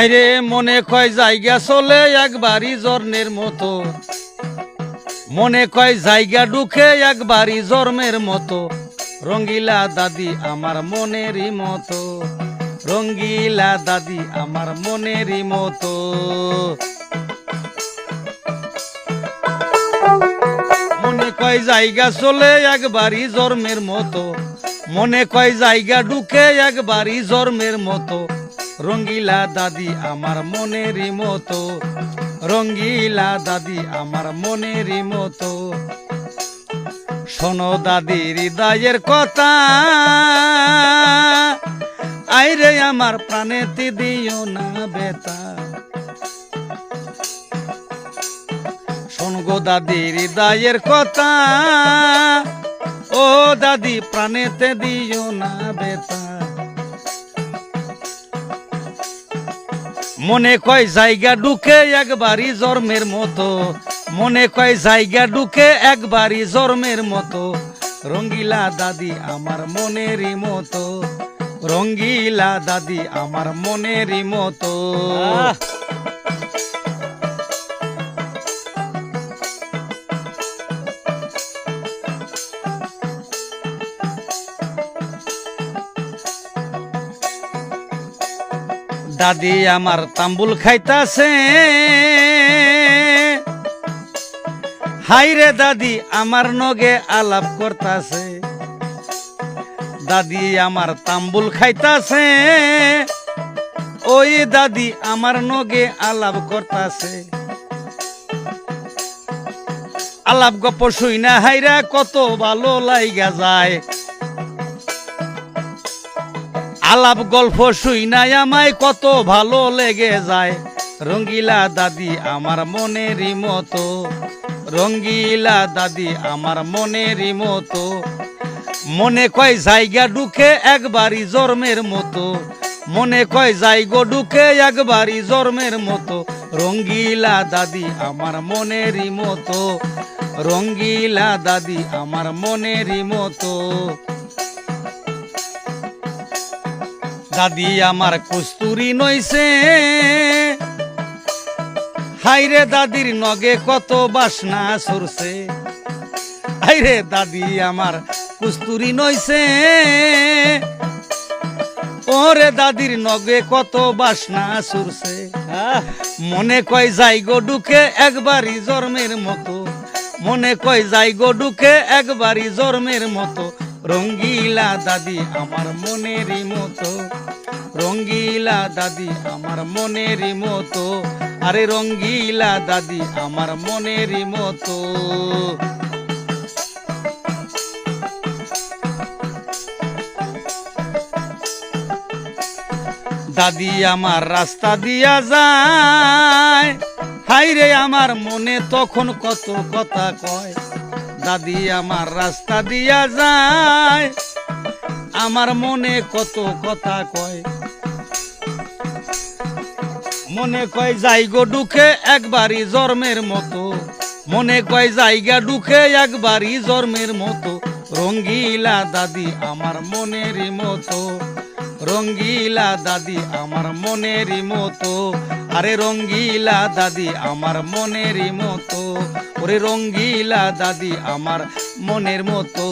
আইরে মনে কয় জায়গা চলে একবারই জর্নের মতো। মনে কয় জায়গা ঢুকে একবারই জর্মের মতো। রঙ্গিলা দাদি আমার মনেরই মতো। রঙ্গিলা দাদি আমার মনেরই মতো। মনে কয় জায়গা চলে একবারই জর্মের মতো। মনে কয় জায়গা ঢুকে একবারই জর্মের মতো। রঙ্গিলা দাদি আমার মনেরই মতো, রঙ্গিলা দাদি আমার মনেরই মতো। শোনো দাদি হৃদয়ের কথা, আইরে আমার প্রাণেতে দিও না বেতা শোন গো দাদি হৃদয়ের কথা, ও দাদি প্রাণেতে দিও না বেতা মনে কয় জায়গা ডুকে একবারই জর্মের মতো। মনে কয় জায়গা ডুকে একবারই জর্মের মতো। রঙ্গিলা দাদি আমার মনেরই মতো। রঙ্গিলা দাদি আমার মনেরই মতো। দাদি আমার তাম্বুল খাইতাছে। হাইরে দাদি আমার নগে আলাপ করতাছে। দাদি আমার তাম্বুল খাইতাছে। ওই দাদি আমার নগে আলাপ করতাছে। আলাপ গপ শুই না হাইরা কত ভালো লাইগা যায়। আলাপ গল্প শুই নাই আমায়, কত ভালো লেগে যায়। রঙ্গিলা দাদি আমার মনেরই মতো, রঙ্গিলা দাদি আমার মনেরই মতো। মনে কয় জায়গা ঢুকে একবারই জর্মের মতো, মনে কয় জায়গা ঢুকে একবারই জন্মের মতো। রঙ্গিলা দাদি আমার মনেরই মতো, রঙ্গিলা দাদি আমার মনেরই মতো। দাদি আমার কস্তুরি নইছে। হাইরে দাদির নগে কত বাসনা সরছে। হাইরে দাদি আমার কস্তুরি নইছে। ওরে দাদির নগে কত বাসনা সরছে! মনে কয় যাই গো ডুকে একবারই জন্মের মতো। মনে কয় যাই গো ডুকে একবারই জন্মের মতো। রঙ্গিলা দাদি আমার মনেরই মতো। রঙ্গিলা দাদি, আমার মনেরই মতো। আরে রঙ্গিলা দাদি, আমার মনেরই মতো। দাদি আমার রাস্তা দিয়া যায়। হাইরে আমার মনে তখন কত কথা কয়। দাদি আমার রাস্তা দিয়া যায়। আমার মনে কত কথা কয়। মনে কয় জায়গো ঢুকে একবারই জন্মের মতো। মনে কয় জায়গা ঢুকে একবারই জন্মের মতো। রঙ্গিলা দাদি আমার মনেরই মতো। রঙ্গিলা দাদি আমার মনেরই মতো। আরে রঙ্গিলা দাদি আমার মনেরই মতো। ওরে রঙ্গিলা দাদি আমার মনের মতো।